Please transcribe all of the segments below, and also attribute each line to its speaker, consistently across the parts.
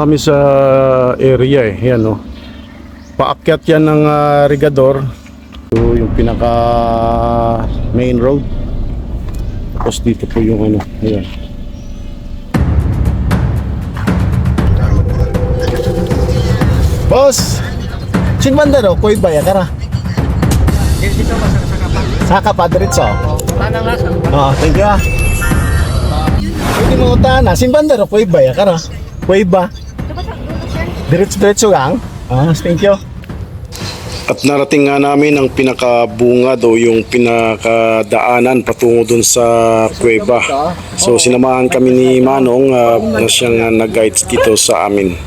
Speaker 1: kami sa area eh. Yan oh. Paakyat yan ng ah, Rigador. So, yung pinaka main road. Tapos dito po yung ano. Ayan. Boss! Sing banda daw, kuy baya ka ra. Saka pa diretso. Ah, thank you ah. Pwede mo utana, sing banda daw, kuy baya ka ra. Kuy ba? Diretso diretso lang. Ah, thank you. At narating nga namin ang pinakabungad o yung pinakadaanan patungo dun sa kuweba. So sinamahan kami ni Manong ah, na siyang nag-guides dito sa amin.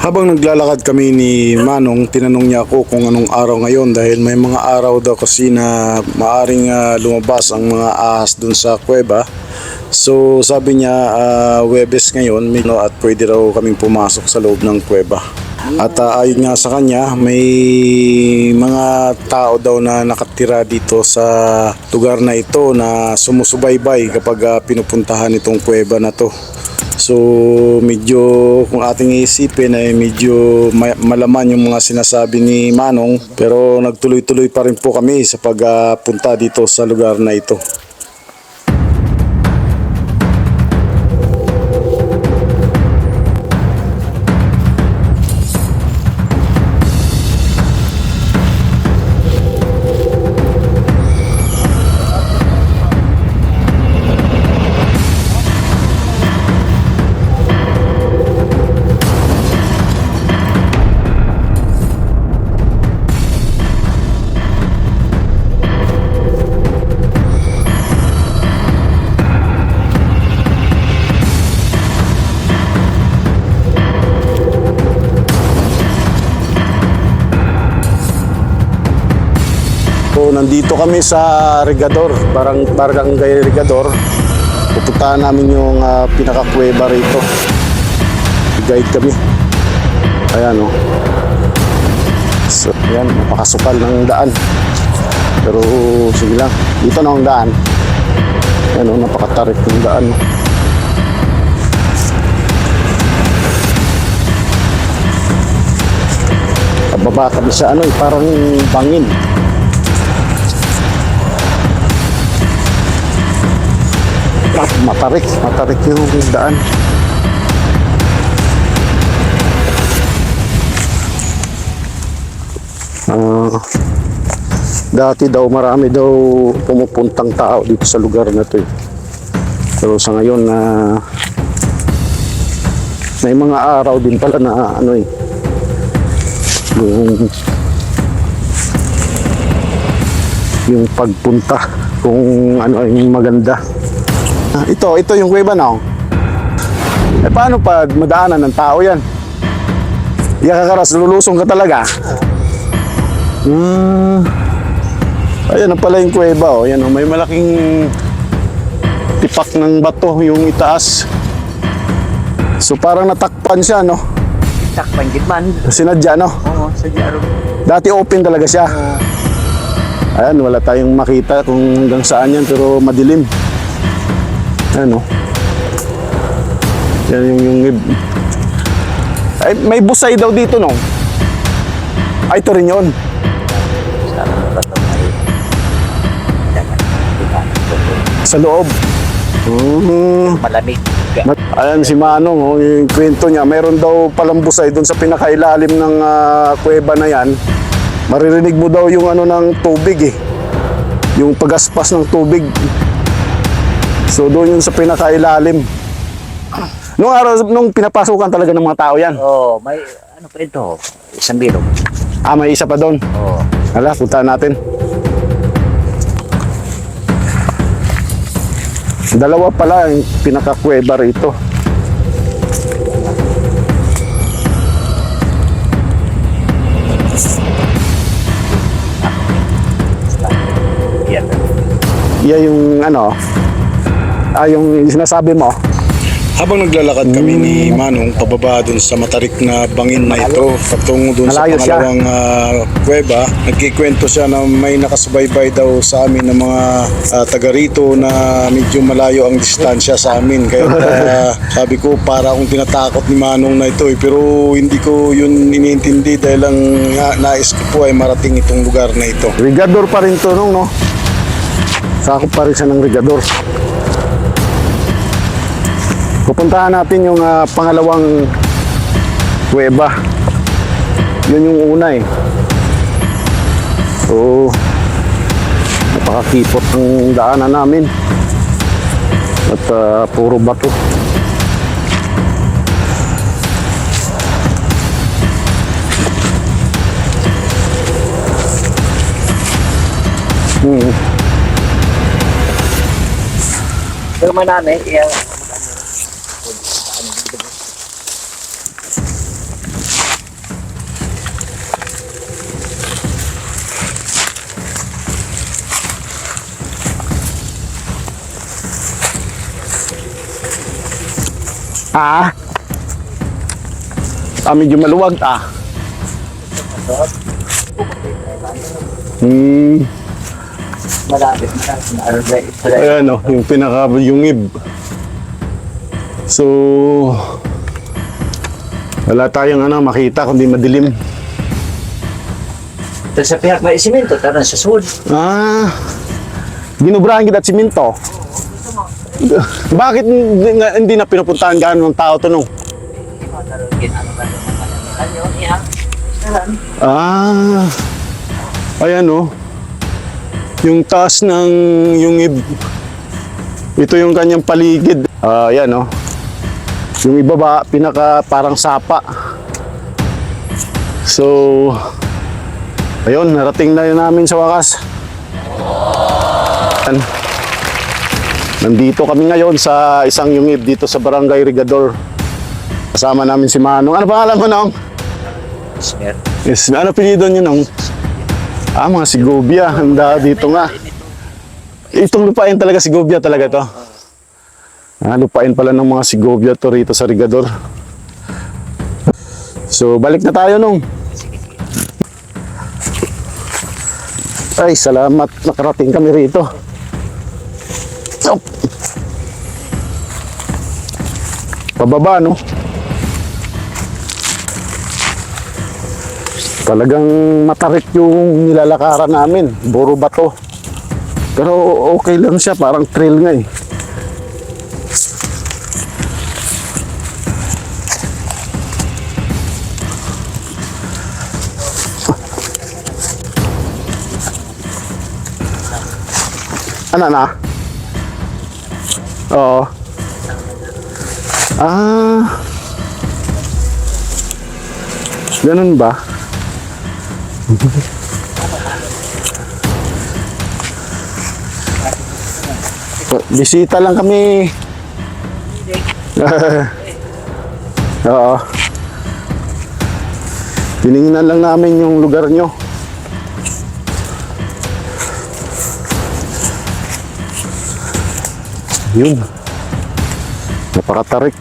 Speaker 1: Habang naglalakad kami ni Manong, tinanong niya ako kung anong araw ngayon dahil may mga araw daw kasi na maaring ah, lumabas ang mga ahas dun sa kuweba. So sabi niya ah, Webes ngayon may, no, at pwede raw kaming pumasok sa loob ng kuweba. At ah, ayon nga sa kanya, may mga tao daw na nakatira dito sa lugar na ito na sumusubaybay kapag ah, pinupuntahan itong kuweba na to. So medyo kung ating iisipin ay medyo ma- malaman yung mga sinasabi ni Manong pero nagtuloy-tuloy pa rin po kami sa pagpunta dito sa lugar na ito. Nandito kami sa Regador, parang barangay Regador. Pupuntahan namin yung uh, pinakakuweba rito. Guide kami. Ayan o. So, ayan, napakasukal ng daan. Pero sige lang, dito na ang daan. Ayan o, napakatarik ng daan. oh. Pababa kami sa ano eh, parang bangin. Matarik, matarik yung daan. Ah, dati daw marami daw pumupuntang tao dito sa lugar na to. eh. Pero sa ngayon na may mga araw din pala na ano eh yung yung pagpunta kung ano yung maganda. Ah, ito, ito yung kuweba na. oh. Eh paano pag madaanan ng tao yan? Iya ka karas, lulusong ka talaga. Hmm. Ayan na pala yung kuweba. Oh. Yan, oh. May malaking tipak ng bato yung itaas. So parang natakpan siya, no?
Speaker 2: Takpan gid man.
Speaker 1: Sinadya, no?
Speaker 2: Oo, sa diaro.
Speaker 1: Dati open talaga siya. Ayan, wala tayong makita kung hanggang saan yan, pero madilim. Ayan, oh. Yan yung, yung... Ay, may busay daw dito, no? Ay, ito rin yun.
Speaker 2: Sa ano
Speaker 1: loob. Mm.
Speaker 2: Malamig.
Speaker 1: Ayan si Manong, oh, yung kwento niya, meron daw palang busay doon sa pinakailalim ng ah, kuweba na yan. Maririnig mo daw yung ano ng tubig eh. Yung pagaspas ng tubig. So doon yun sa pinakailalim. Nung araw, nung pinapasukan talaga ng mga tao yan.
Speaker 2: Oh, may ano pa ito? Isang bilog.
Speaker 1: Ah, may isa pa doon.
Speaker 2: Oh.
Speaker 1: Hala, punta natin. Dalawa pala yung pinakakuweba rito.
Speaker 2: Yan.
Speaker 1: Yan yung ano, Ah, yung sinasabi mo.
Speaker 3: Habang naglalakad kami ni Manong pababa dun sa matarik na bangin na ito, patungo dun sa
Speaker 1: Malayo siya.
Speaker 3: pangalawang ah, kuweba, nagkikwento siya na may nakasubaybay daw sa amin ng mga ah, taga rito na medyo malayo ang distansya sa amin. Kaya ah, sabi ko para akong tinatakot ni Manong na ito eh. Pero hindi ko yun iniintindi dahil ang nga, nais ko po ay marating itong lugar na ito.
Speaker 1: Rigador pa rin to nung, no? Sakop pa rin siya ng rigador. Pupuntahan natin yung ah, pangalawang kuweba. Yun yung una eh. So, napakakipot ng daanan namin. At ah, puro bato. Hmm.
Speaker 2: Pero manami, yung
Speaker 1: Ah? Ah, medyo maluwag ah. Hmm.
Speaker 2: malapit na. Ito?
Speaker 1: Ayan o, yung pinaka yungib. So, wala tayong ano, makita kundi madilim.
Speaker 2: Ito sa pihak na isimento, taran sa sul.
Speaker 1: Ah, ginubrahan kita at siminto. Bakit hindi, na pinupuntahan gaano ng tao to nung? Ah, ayan o. Yung taas ng yungib. Ito yung kanyang paligid. Ah, ayan o. Yung ibaba, pinaka parang sapa. So, ayun, narating na yun namin sa wakas. Ayan. Nandito kami ngayon sa isang yungib dito sa Barangay Rigador. Kasama namin si Manong. Ano pangalan mo, Nong?
Speaker 2: Sir.
Speaker 1: Yes, ano pinidon nyo nung? Ah, mga sigobia. Handa dito nga. Itong lupain talaga sigobia talaga to. Ah, lupain pala ng mga sigobia to rito sa Rigador. So, balik na tayo nung. Ay, salamat. Nakarating kami rito. Pababa, no? Talagang matarik yung nilalakaran namin. Buro bato. Pero okay lang siya. Parang trail nga eh. Ano na? Oo. Ah. Ganun ba? Bisita lang kami. Oo. Tiningnan lang namin yung lugar nyo. Yun. Napakatarik.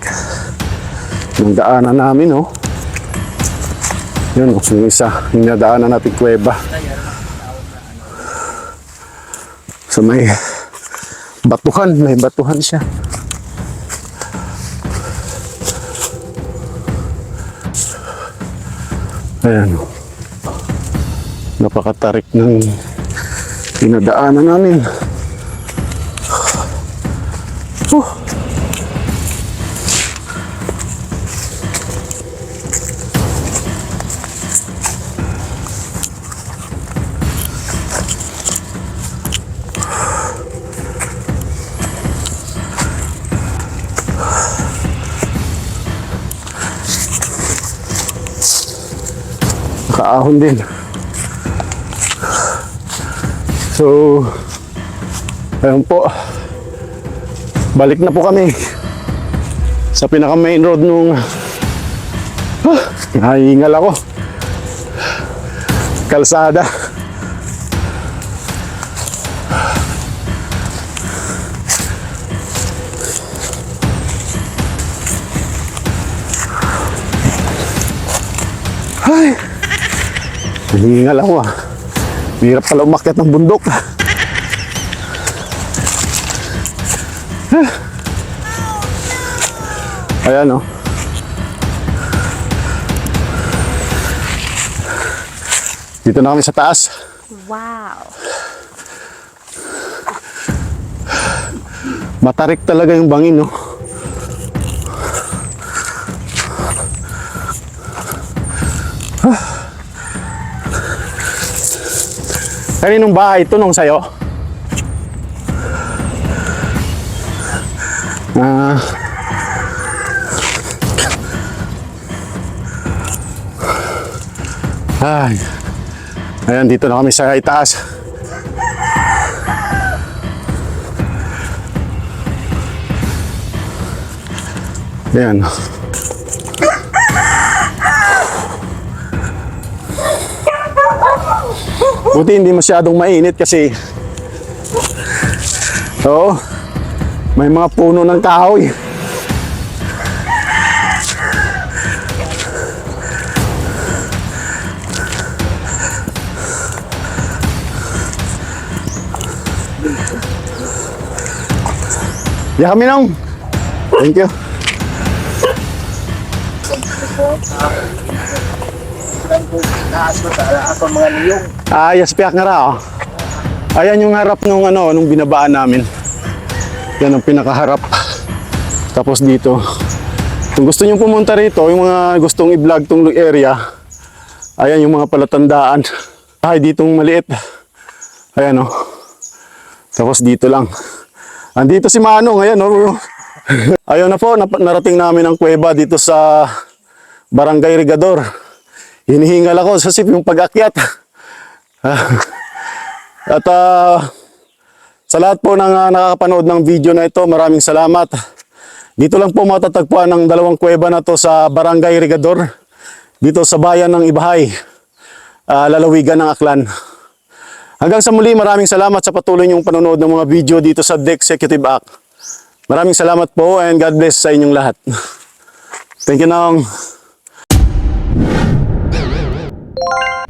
Speaker 1: Yung daanan namin, oh. Yun, oh, yung isa. Yung nadaanan natin kuweba. So may batuhan, may batuhan siya. Ayan. Napakatarik ng pinadaanan namin. Huh. Kaahon din. So, ayun po. Balik na po kami sa pinaka main road nung ah, nahingal ako. Kalsada. Hihingal ako ah. Hirap pala umakyat ng bundok. Ayan oh. Dito na kami sa taas.
Speaker 4: Wow.
Speaker 1: Matarik talaga yung bangin, no? Kaninong bahay ito nung sayo? Ah. Ay. Ayan, dito na kami sa itaas. Ayan. Buti hindi masyadong mainit kasi Oo. May mga puno ng kahoy. Ya kami nong. Thank you. Ah, yes, piyak nga ra, oh. Ayan yung harap nung ano, nung binabaan namin. Yan ang pinakaharap. Tapos dito. Kung gusto nyo pumunta rito, yung mga gustong i-vlog tong area, ayan yung mga palatandaan. Ay, ditong maliit. Ayan oh. Tapos dito lang. Andito si Manong, ayan oh. Ayun na po, narating namin ang kuweba dito sa Barangay Rigador. Hinihingal ako sa sip yung pag-akyat. At ah, sa lahat po ng ah, nakakapanood ng video na ito, maraming salamat. Dito lang po matatagpuan ang dalawang kuweba na to sa Barangay Rigador. Dito sa bayan ng Ibahay, ah, lalawigan ng Aklan. Hanggang sa muli, maraming salamat sa patuloy niyong panonood ng mga video dito sa The Executive Act. Maraming salamat po and God bless sa inyong lahat. Thank you, Música